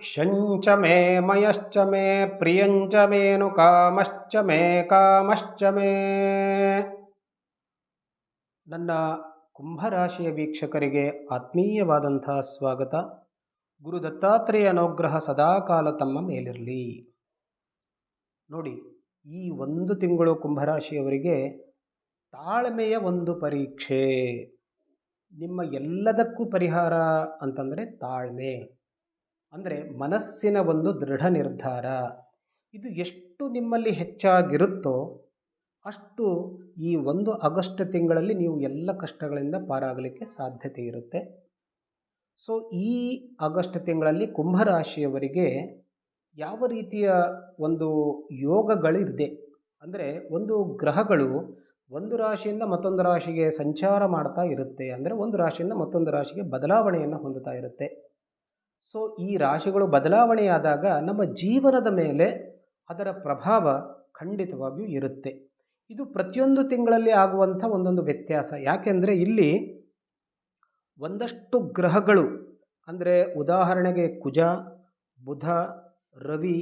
ಶಂಚ ಮೇ ಮಯಶ್ಚ ಮೇ, ಪ್ರಿಯಂಚ ಮೇನು ಕಾಮಶ್ಚ ಮೇ ಕಾಮಶ್ಚ ಮೇ. ನನ್ನ ಕುಂಭರಾಶಿಯ ವೀಕ್ಷಕರಿಗೆ ಆತ್ಮೀಯವಾದಂತಹ ಸ್ವಾಗತ. ಗುರು ದತ್ತಾತ್ರೇಯ ಅನುಗ್ರಹ ಸದಾಕಾಲ ತಮ್ಮ ಮೇಲಿರಲಿ. ನೋಡಿ, ಈ ಒಂದು ತಿಂಗಳು ಕುಂಭರಾಶಿಯವರಿಗೆ ತಾಳ್ಮೆಯ ಒಂದು ಪರೀಕ್ಷೆ. ನಿಮ್ಮ ಎಲ್ಲದಕ್ಕೂ ಪರಿಹಾರ ಅಂತಂದರೆ ತಾಳ್ಮೆ. ಅಂದರೆ ಮನಸ್ಸಿನ ಒಂದು ದೃಢ ನಿರ್ಧಾರ. ಇದು ಎಷ್ಟು ನಿಮ್ಮಲ್ಲಿ ಹೆಚ್ಚಾಗಿರುತ್ತೋ ಅಷ್ಟು ಈ ಒಂದು ಆಗಸ್ಟ್ ತಿಂಗಳಲ್ಲಿ ನೀವು ಎಲ್ಲ ಕಷ್ಟಗಳಿಂದ ಪಾರಾಗಲಿಕ್ಕೆ ಸಾಧ್ಯತೆ ಇರುತ್ತೆ. ಸೊ ಈ ಆಗಸ್ಟ್ ತಿಂಗಳಲ್ಲಿ ಕುಂಭರಾಶಿಯವರಿಗೆ ಯಾವ ರೀತಿಯ ಒಂದು ಯೋಗಗಳಿದೆ? ಅಂದರೆ ಒಂದು ಗ್ರಹಗಳು ಒಂದು ರಾಶಿಯಿಂದ ಮತ್ತೊಂದು ರಾಶಿಗೆ ಸಂಚಾರ ಮಾಡ್ತಾ ಇರುತ್ತೆ. ಅಂದರೆ ಒಂದು ರಾಶಿಯಿಂದ ಮತ್ತೊಂದು ರಾಶಿಗೆ ಬದಲಾವಣೆಯನ್ನು ಹೊಂದುತ್ತಾ ಇರುತ್ತೆ. ಸೊ ಈ ರಾಶಿಗಳು ಬದಲಾವಣೆಯಾದಾಗ ನಮ್ಮ ಜೀವನದ ಮೇಲೆ ಅದರ ಪ್ರಭಾವ ಖಂಡಿತವಾಗಿಯೂ ಇರುತ್ತೆ. ಇದು ಪ್ರತಿಯೊಂದು ತಿಂಗಳಲ್ಲಿ ಆಗುವಂಥ ಒಂದೊಂದು ವ್ಯತ್ಯಾಸ. ಯಾಕೆಂದರೆ ಇಲ್ಲಿ ಒಂದಷ್ಟು ಗ್ರಹಗಳು, ಅಂದರೆ ಉದಾಹರಣೆಗೆ ಕುಜ, ಬುಧ, ರವಿ,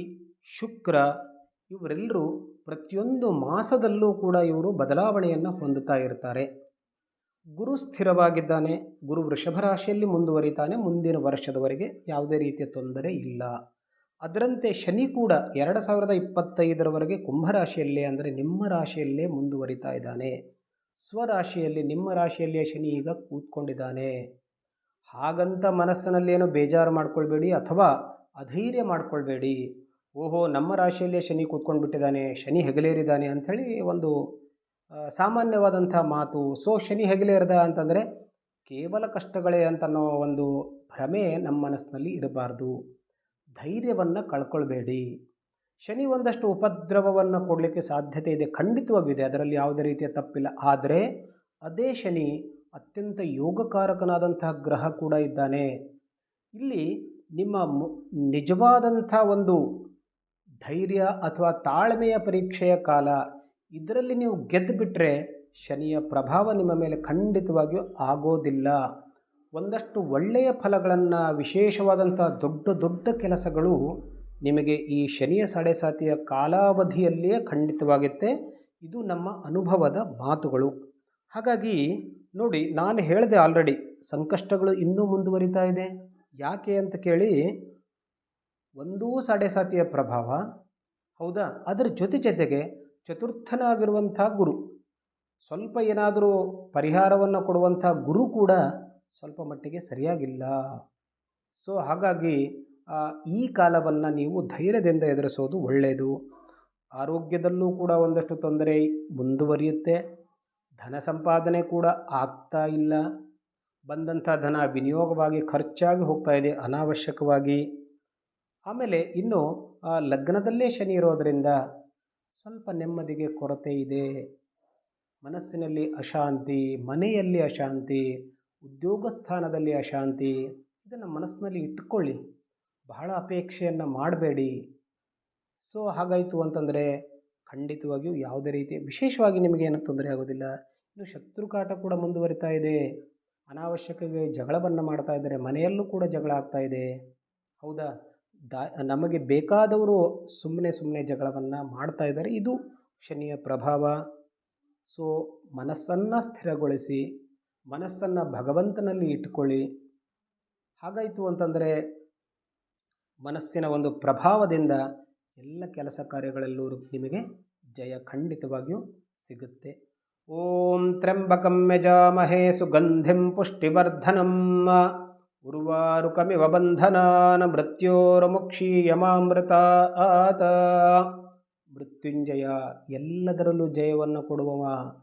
ಶುಕ್ರ, ಇವರೆಲ್ಲರೂ ಪ್ರತಿಯೊಂದು ಮಾಸದಲ್ಲೂ ಕೂಡ ಇವರು ಬದಲಾವಣೆಯನ್ನು ಹೊಂದುತ್ತಾ ಇರ್ತಾರೆ. ಗುರು ಸ್ಥಿರವಾಗಿದ್ದಾನೆ, ಗುರು ವೃಷಭ ರಾಶಿಯಲ್ಲಿ ಮುಂದುವರಿತಾನೆ, ಮುಂದಿನ ವರ್ಷದವರೆಗೆ ಯಾವುದೇ ರೀತಿಯ ತೊಂದರೆ ಇಲ್ಲ. ಅದರಂತೆ ಶನಿ ಕೂಡ ಎರಡು ಸಾವಿರದ ಇಪ್ಪತ್ತೈದರವರೆಗೆ ಕುಂಭರಾಶಿಯಲ್ಲೇ ಅಂದರೆ ನಿಮ್ಮ ರಾಶಿಯಲ್ಲೇ ಮುಂದುವರಿತಾ ಇದ್ದಾನೆ. ಸ್ವರಾಶಿಯಲ್ಲಿ, ನಿಮ್ಮ ರಾಶಿಯಲ್ಲಿಯೇ ಶನಿ ಈಗ ಕೂತ್ಕೊಂಡಿದ್ದಾನೆ. ಹಾಗಂತ ಮನಸ್ಸಿನಲ್ಲಿ ಏನೋ ಬೇಜಾರು ಮಾಡ್ಕೊಳ್ಬೇಡಿ ಅಥವಾ ಅಧೈರ್ಯ ಮಾಡ್ಕೊಳ್ಬೇಡಿ. ಓಹೋ, ನಮ್ಮ ರಾಶಿಯಲ್ಲೇ ಶನಿ ಕೂತ್ಕೊಂಡು ಬಿಟ್ಟಿದ್ದಾನೆ ಶನಿ ಹೆಗಲೇರಿದ್ದಾನೆ ಅಂಥೇಳಿ ಒಂದು ಸಾಮಾನ್ಯವಾದಂಥ ಮಾತು, ಸೊ ಶನಿ ಹೆಗಲೇರಿದ ಅಂತಂದರೆ ಕೇವಲ ಕಷ್ಟಗಳೇ ಅಂತನ್ನೋ ಒಂದು ಭ್ರಮೆ ನಮ್ಮ ಮನಸ್ಸಿನಲ್ಲಿ ಇರಬಾರ್ದು. ಧೈರ್ಯವನ್ನು ಕಳ್ಕೊಳ್ಬೇಡಿ. ಶನಿ ಒಂದಷ್ಟು ಉಪದ್ರವವನ್ನು ಕೊಡಲಿಕ್ಕೆ ಸಾಧ್ಯತೆ ಇದೆ ಖಂಡಿತವಾಗಿದೆ ಅದರಲ್ಲಿ ಯಾವುದೇ ರೀತಿಯ ತಪ್ಪಿಲ್ಲ. ಆದರೆ ಅದೇ ಶನಿ ಅತ್ಯಂತ ಯೋಗಕಾರಕನಾದಂತಹ ಗ್ರಹ ಕೂಡ ಇದ್ದಾನೆ. ಇಲ್ಲಿ ನಿಮ್ಮ ನಿಜವಾದಂಥ ಒಂದು ಧೈರ್ಯ ಅಥವಾ ತಾಳ್ಮೆಯ ಪರೀಕ್ಷೆಯ ಕಾಲ ಇದರಲ್ಲಿ ನೀವು ಗೆದ್ದು ಬಿಟ್ಟರೆ ಶನಿಯ ಪ್ರಭಾವ ನಿಮ್ಮ ಮೇಲೆ ಖಂಡಿತವಾಗಿಯೂ ಆಗೋದಿಲ್ಲ. ಒಂದಷ್ಟು ಒಳ್ಳೆಯ ಫಲಗಳನ್ನು, ವಿಶೇಷವಾದಂಥ ದೊಡ್ಡ ದೊಡ್ಡ ಕೆಲಸಗಳು ನಿಮಗೆ ಈ ಶನಿಯ ಸಾಡೆಸಾತಿಯ ಕಾಲಾವಧಿಯಲ್ಲಿಯೇ ಖಂಡಿತವಾಗುತ್ತೆ ಇದು ನಮ್ಮ ಅನುಭವದ ಮಾತುಗಳು. ಹಾಗಾಗಿ ನೋಡಿ, ನಾನು ಹೇಳಿದೆ ಆಲ್ರೆಡಿ, ಸಂಕಷ್ಟಗಳು ಇನ್ನೂ ಮುಂದುವರಿತಾ ಇದೆ. ಯಾಕೆ ಅಂತ ಕೇಳಿ, ಒಂದೂ ಸಾಡೆಸಾತಿಯ ಪ್ರಭಾವ, ಹೌದಾ? ಅದರ ಜೊತೆ ಜೊತೆಗೆ ಚತುರ್ಥನಾಗಿರುವಂಥ ಗುರು. ಸ್ವಲ್ಪ ಏನಾದರೂ ಪರಿಹಾರವನ್ನು ಕೊಡುವಂಥ ಗುರು ಕೂಡ ಸ್ವಲ್ಪ ಮಟ್ಟಿಗೆ ಸರಿಯಾಗಿಲ್ಲ. ಸೊ, ಹಾಗಾಗಿ ಈ ಕಾಲವನ್ನು ನೀವು ಧೈರ್ಯದಿಂದ ಎದುರಿಸೋದು ಒಳ್ಳೆಯದು ಆರೋಗ್ಯದಲ್ಲೂ ಕೂಡ ಒಂದಷ್ಟು ತೊಂದರೆ ಮುಂದುವರಿಯುತ್ತೆ. ಧನ ಸಂಪಾದನೆ ಕೂಡ ಆಗ್ತಾ ಇಲ್ಲ. ಬಂದಂಥ ಧನ ವಿನಿಯೋಗವಾಗಿ ಖರ್ಚಾಗಿ ಹೋಗ್ತಾ ಇದೆ ಅನಾವಶ್ಯಕವಾಗಿ. ಆಮೇಲೆ ಇನ್ನು ಲಗ್ನದಲ್ಲೇ ಶನಿ ಇರೋದರಿಂದ ಸ್ವಲ್ಪ ನೆಮ್ಮದಿಗೆ ಕೊರತೆ ಇದೆ. ಮನಸ್ಸಿನಲ್ಲಿ ಅಶಾಂತಿ, ಮನೆಯಲ್ಲಿ ಅಶಾಂತಿ, ಉದ್ಯೋಗ ಸ್ಥಾನದಲ್ಲಿ ಅಶಾಂತಿ, ಇದನ್ನು ಮನಸ್ಸಿನಲ್ಲಿ ಇಟ್ಟುಕೊಳ್ಳಿ. ಬಹಳ ಅಪೇಕ್ಷೆಯನ್ನು ಮಾಡಬೇಡಿ. ಸೊ, ಹಾಗಾಯಿತು ಅಂತಂದರೆ ಖಂಡಿತವಾಗಿಯೂ ಯಾವುದೇ ರೀತಿ ವಿಶೇಷವಾಗಿ ನಿಮಗೇನು ತೊಂದರೆ ಆಗೋದಿಲ್ಲ. ಇನ್ನು ಶತ್ರುಕಾಟ ಕೂಡ ಮುಂದುವರಿತಾ ಇದೆ. ಅನಾವಶ್ಯಕವಾಗಿ ಜಗಳವನ್ನು ಮಾಡ್ತಾ ಇದ್ದಾರೆ. ಮನೆಯಲ್ಲೂ ಕೂಡ ಜಗಳ ಆಗ್ತಾ ಇದೆ. ಹೌದಾ? ದಾ, ನಮಗೆ ಬೇಕಾದವರು ಸುಮ್ಮನೆ ಸುಮ್ಮನೆ ಜಗಳವನ್ನು ಮಾಡ್ತಾ ಇದ್ದಾರೆ. ಇದು ಶನಿಯ ಪ್ರಭಾವ. ಸೊ, ಮನಸ್ಸನ್ನು ಸ್ಥಿರಗೊಳಿಸಿ, ಮನಸ್ಸನ್ನು ಭಗವಂತನಲ್ಲಿ ಇಟ್ಕೊಳ್ಳಿ ಹಾಗಾಯಿತು ಅಂತಂದರೆ, ಮನಸ್ಸಿನ ಒಂದು ಪ್ರಭಾವದಿಂದ ಎಲ್ಲ ಕೆಲಸ ಕಾರ್ಯಗಳಲ್ಲೂ ನಿಮಗೆ ಜಯ ಖಂಡಿತವಾಗಿಯೂ ಸಿಗುತ್ತೆ. ಓಂ ತ್ರ್ಯಂಬಕಂ ಯಜಾಮಹೇ ಸುಗಂಧಿಂ ಪುಷ್ಟಿವರ್ಧನಂ. ಉರ್ವಾರುಕಮಿವ ಬಂಧನಾನ ಮೃತ್ಯೋರ್ಮುಕ್ಷೀಯಮಾಮೃತ ಆತ ಮೃತ್ಯುಂಜಯ ಎಲ್ಲದರಲ್ಲೂ ಜಯವನ್ನು ಕೊಡುವವ.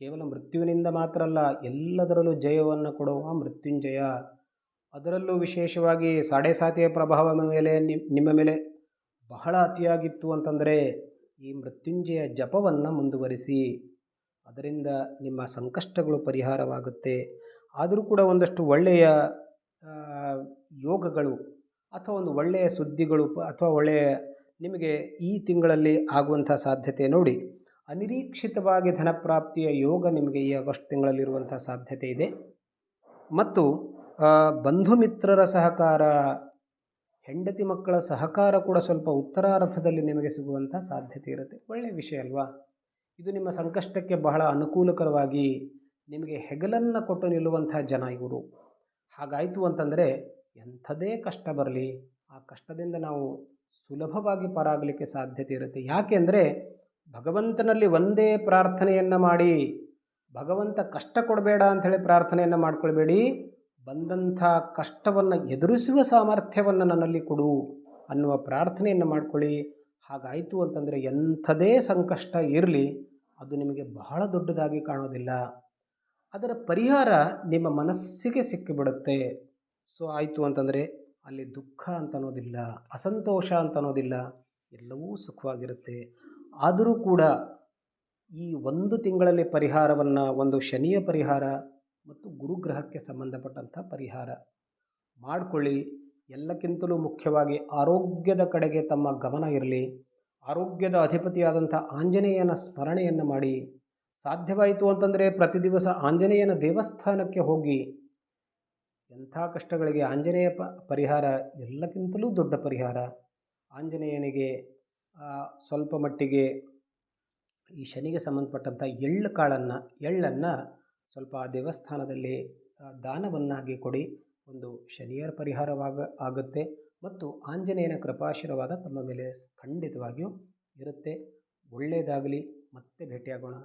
ಕೇವಲ ಮೃತ್ಯುವಿನಿಂದ ಮಾತ್ರ ಅಲ್ಲ, ಎಲ್ಲದರಲ್ಲೂ ಜಯವನ್ನು ಕೊಡುವ ಮೃತ್ಯುಂಜಯ. ಅದರಲ್ಲೂ ವಿಶೇಷವಾಗಿ ಸಾಡೆಸಾತಿಯ ಪ್ರಭಾವ ಮೇಲೆ ನಿಮ್ಮ ಮೇಲೆ ಬಹಳ ಅತಿಯಾಗಿತ್ತು ಅಂತಂದರೆ ಈ ಮೃತ್ಯುಂಜಯ ಜಪವನ್ನು ಮುಂದುವರಿಸಿ. ಅದರಿಂದ ನಿಮ್ಮ ಸಂಕಷ್ಟಗಳು ಪರಿಹಾರವಾಗುತ್ತೆ. ಆದರೂ ಕೂಡ ಒಂದಷ್ಟು ಒಳ್ಳೆಯ ಯೋಗಗಳು ಅಥವಾ ಒಂದು ಒಳ್ಳೆಯ ಸುದ್ದಿಗಳು ಅಥವಾ ಒಳ್ಳೆಯ ನಿಮಗೆ ಈ ತಿಂಗಳಲ್ಲಿ ಆಗುವಂಥ ಸಾಧ್ಯತೆ ನೋಡಿ. ಅನಿರೀಕ್ಷಿತವಾಗಿ ಧನಪ್ರಾಪ್ತಿಯ ಯೋಗ ನಿಮಗೆ ಈ ಆಗಸ್ಟ್ ತಿಂಗಳಲ್ಲಿರುವಂಥ ಸಾಧ್ಯತೆ ಇದೆ. ಮತ್ತು ಬಂಧು ಮಿತ್ರರ ಸಹಕಾರ, ಹೆಂಡತಿ ಮಕ್ಕಳ ಸಹಕಾರ ಕೂಡ ಸ್ವಲ್ಪ ಉತ್ತರಾರ್ಧದಲ್ಲಿ ನಿಮಗೆ ಸಿಗುವಂಥ ಸಾಧ್ಯತೆ ಇರುತ್ತೆ. ಒಳ್ಳೆಯ ವಿಷಯ ಅಲ್ವಾ? ಇದು ನಿಮ್ಮ ಸಂಕಷ್ಟಕ್ಕೆ ಬಹಳ ಅನುಕೂಲಕರವಾಗಿ ನಿಮಗೆ ಹೆಗಲನ್ನು ಕೊಟ್ಟು ನಿಲ್ಲುವಂಥ ಜನ ಇವರು. ಹಾಗಾಯಿತು ಅಂತಂದರೆ ಎಂಥದೇ ಕಷ್ಟ ಬರಲಿ, ಆ ಕಷ್ಟದಿಂದ ನಾವು ಸುಲಭವಾಗಿ ಪಾರಾಗಲಿಕ್ಕೆ ಸಾಧ್ಯತೆ ಇರುತ್ತೆ. ಯಾಕೆಂದರೆ ಭಗವಂತನಲ್ಲಿ ಒಂದೇ ಪ್ರಾರ್ಥನೆಯನ್ನು ಮಾಡಿ, ಭಗವಂತ ಕಷ್ಟ ಕೊಡಬೇಡ ಅಂಥೇಳಿ ಪ್ರಾರ್ಥನೆಯನ್ನು ಮಾಡ್ಕೊಳ್ಬೇಡಿ, ಬಂದಂಥ ಕಷ್ಟವನ್ನು ಎದುರಿಸುವ ಸಾಮರ್ಥ್ಯವನ್ನು ನನ್ನಲ್ಲಿ ಕೊಡು ಅನ್ನುವ ಪ್ರಾರ್ಥನೆಯನ್ನು ಮಾಡ್ಕೊಳ್ಳಿ. ಹಾಗಾಯಿತು ಅಂತಂದರೆ ಎಂಥದೇ ಸಂಕಷ್ಟ ಇರಲಿ, ಅದು ನಿಮಗೆ ಬಹಳ ದೊಡ್ಡದಾಗಿ ಕಾಣೋದಿಲ್ಲ. ಅದರ ಪರಿಹಾರ ನಿಮ್ಮ ಮನಸ್ಸಿಗೆ ಸಿಕ್ಕಿಬಿಡುತ್ತೆ. ಸೊ ಆಯಿತು ಅಂತಂದರೆ ಅಲ್ಲಿ ದುಃಖ ಅಂತ ಅನ್ನೋದಿಲ್ಲ, ಅಸಂತೋಷ ಅಂತ ಅನ್ನೋದಿಲ್ಲ, ಎಲ್ಲವೂ ಸುಖವಾಗಿರುತ್ತೆ. ಆದರೂ ಕೂಡ ಈ ಒಂದು ತಿಂಗಳಲ್ಲಿ ಪರಿಹಾರವನ್ನು ಒಂದು ಶನಿಯ ಪರಿಹಾರ ಮತ್ತು ಗುರುಗ್ರಹಕ್ಕೆ ಸಂಬಂಧಪಟ್ಟಂಥ ಪರಿಹಾರ ಮಾಡಿಕೊಳ್ಳಿ. ಎಲ್ಲಕ್ಕಿಂತಲೂ ಮುಖ್ಯವಾಗಿ ಆರೋಗ್ಯದ ಕಡೆಗೆ ತಮ್ಮ ಗಮನ ಇರಲಿ. ಆರೋಗ್ಯದ ಅಧಿಪತಿಯಾದಂಥ ಆಂಜನೇಯನ ಸ್ಮರಣೆಯನ್ನು ಮಾಡಿ. ಸಾಧ್ಯವಾಯಿತು ಅಂತಂದರೆ ಪ್ರತಿ ದಿವಸ ಆಂಜನೇಯನ ದೇವಸ್ಥಾನಕ್ಕೆ ಹೋಗಿ ಎಂಥ ಕಷ್ಟಗಳಿಗೆ ಆಂಜನೇಯ ಪ ಪರಿಹಾರ? ಎಲ್ಲಕ್ಕಿಂತಲೂ ದೊಡ್ಡ ಪರಿಹಾರ. ಆಂಜನೇಯನಿಗೆ ಸ್ವಲ್ಪ ಮಟ್ಟಿಗೆ ಈ ಶನಿಗೆ ಸಂಬಂಧಪಟ್ಟಂಥ ಎಳ್ಳು ಕಾಳನ್ನು, ಎಳ್ಳನ್ನು ಸ್ವಲ್ಪ ಆ ದೇವಸ್ಥಾನದಲ್ಲಿ ದಾನವನ್ನಾಗಿ ಕೊಡಿ. ಒಂದು ಶನಿಯರ ಪರಿಹಾರವಾಗ ಆಗುತ್ತೆ. ಮತ್ತು ಆಂಜನೇಯನ ಕೃಪಾಶೀರ್ವಾದ ತಮ್ಮ ಮೇಲೆ ಖಂಡಿತವಾಗಿಯೂ ಇರುತ್ತೆ. ಒಳ್ಳೆಯದಾಗಲಿ ಮತ್ತೆ ಭೇಟಿಯಾಗೋಣ.